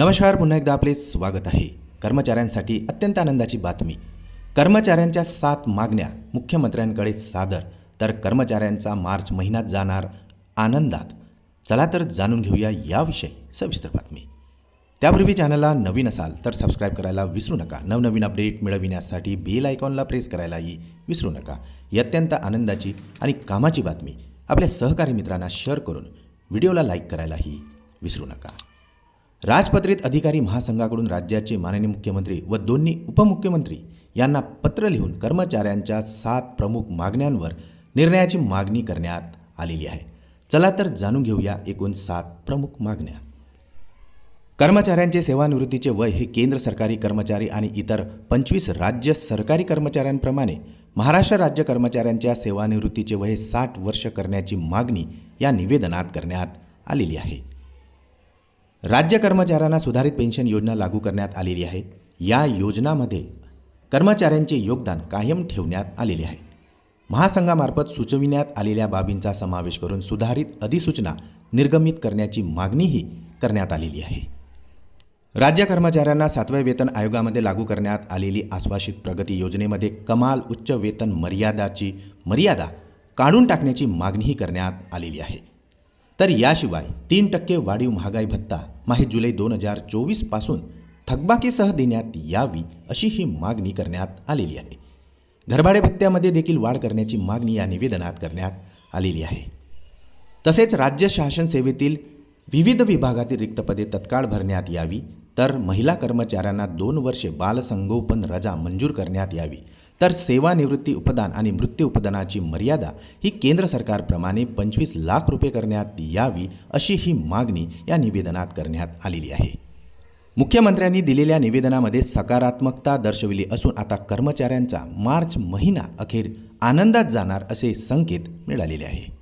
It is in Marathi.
नमस्कार पुन्हा एकदा आपले स्वागत आहे. कर्मचाऱ्यांसाठी अत्यंत आनंदाची बातमी. कर्मचाऱ्यांच्या सात मागण्या मुख्यमंत्र्यांकडे सादर तर कर्मचाऱ्यांचा मार्च महिन्यात जाणार आनंदात. चला तर जाणून घेऊया याविषयी सविस्तर बातमी. त्यापूर्वी चॅनलला नवीन असाल तर सबस्क्राईब करायला विसरू नका. नवनवीन अपडेट मिळविण्यासाठी बेल आयकॉनला प्रेस करायलाही विसरू नका. ही अत्यंत आनंदाची आणि कामाची बातमी. आपल्या सहकारी मित्रांना शेअर करून व्हिडिओला लाईक करायलाही विसरू नका. राजपत्रित अधिकारी महासंघाकडून राज्याचे माननीय मुख्यमंत्री व दोन्ही उपमुख्यमंत्री यांना पत्र लिहून कर्मचाऱ्यांच्या सात प्रमुख मागण्यांवर निर्णयाची मागणी करण्यात आलेली आहे. चला तर जाणून घेऊया एकूण सात प्रमुख मागण्या. कर्मचाऱ्यांचे सेवानिवृत्तीचे वय हे केंद्र सरकारी कर्मचारी आणि इतर पंचवीस राज्य सरकारी कर्मचाऱ्यांप्रमाणे महाराष्ट्र राज्य कर्मचाऱ्यांच्या सेवानिवृत्तीचे वय साठ वर्ष करण्याची मागणी या निवेदनात करण्यात आलेली आहे. राज्य कर्मचाऱ्यांना सुधारित पेन्शन योजना लागू करण्यात आलेली आहे. या योजनामध्ये कर्मचाऱ्यांचे योगदान कायम ठेवण्यात आलेले आहे. महासंघामार्फत सुचविण्यात आलेल्या बाबींचा समावेश करून सुधारित अधिसूचना निर्गमित करण्याची मागणीही करण्यात आलेली आहे. राज्य कर्मचाऱ्यांना सातव्या वेतन आयोगामध्ये लागू करण्यात आलेली आश्वासित प्रगती योजनेमध्ये कमाल उच्च वेतन मर्यादाची मर्यादा काढून टाकण्याची मागणीही करण्यात आलेली आहे. तर याशिवाय तीन टक्के वाढीव महागाई भत्ता माही जुलै दोन हजार चोवीसपासून थकबाकीसह देण्यात यावी अशी ही मागणी करण्यात आलेली आहे. घरभाडे भत्त्यामध्ये देखील वाढ करण्याची मागणी या निवेदनात करण्यात आलेली आहे. तसेच राज्य शासन सेवेतील विविध विभागातील रिक्त पदे तत्काळ भरण्यात यावी तर महिला कर्मचाऱ्यांना दोन वर्षे बालसंगोपन रजा मंजूर करण्यात यावी तर सेवानिवृत्ती उपदान आणि मृत्यू उपदानाची मर्यादा ही केंद्र सरकारप्रमाणे पंचवीस लाख रुपये करण्यात यावी अशी ही मागणी या निवेदनात करण्यात आलेली आहे. मुख्यमंत्र्यांनी दिलेल्या निवेदनामध्ये सकारात्मकता दर्शविली असून आता कर्मचाऱ्यांचा मार्च महिना अखेर आनंदात जाणार असे संकेत मिळालेले आहे.